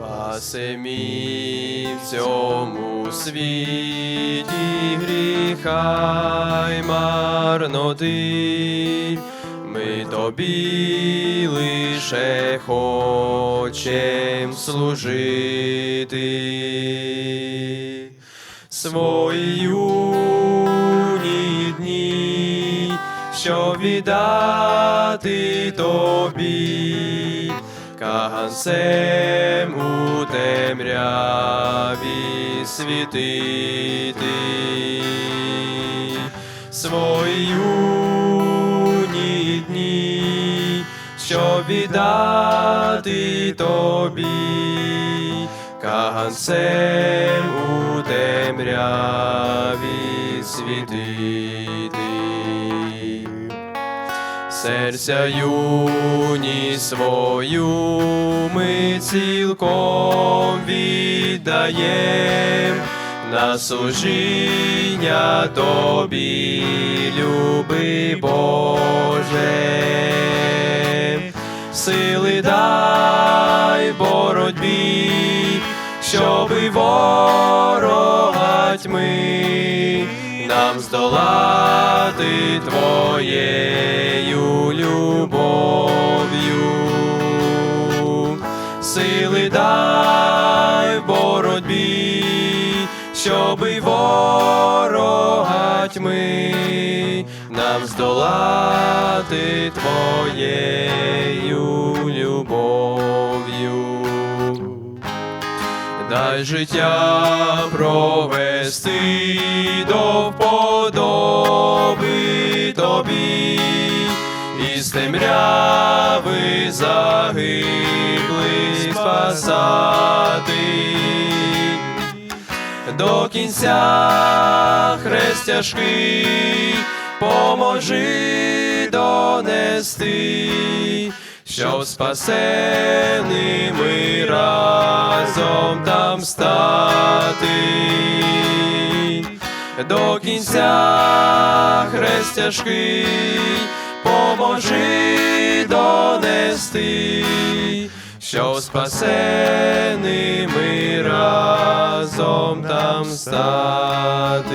Спаси мій в цьому світі гріха й марноти. Ми тобі лише хочем служити. Свої юні дні, що віддати тобі, каганцем у темряві світити. Свої дні, що віддати тобі, каганцем у темряві світити. Серця юні свою ми цілком віддаєм. На служіння тобі, люби Боже, сили дай боротьбі, щоби ворога тьми нам здолати твоєю дай боротьбі, щоби ворога тьми нам здолати твоєю любов'ю. Дай життя провести до вподоби тобі, із темряви спасати. До кінця хрест тяжкий, поможи донести, щоб спасеними разом там стати. До кінця хрест тяжкий, поможи донести, щоб спасеними разом там стати.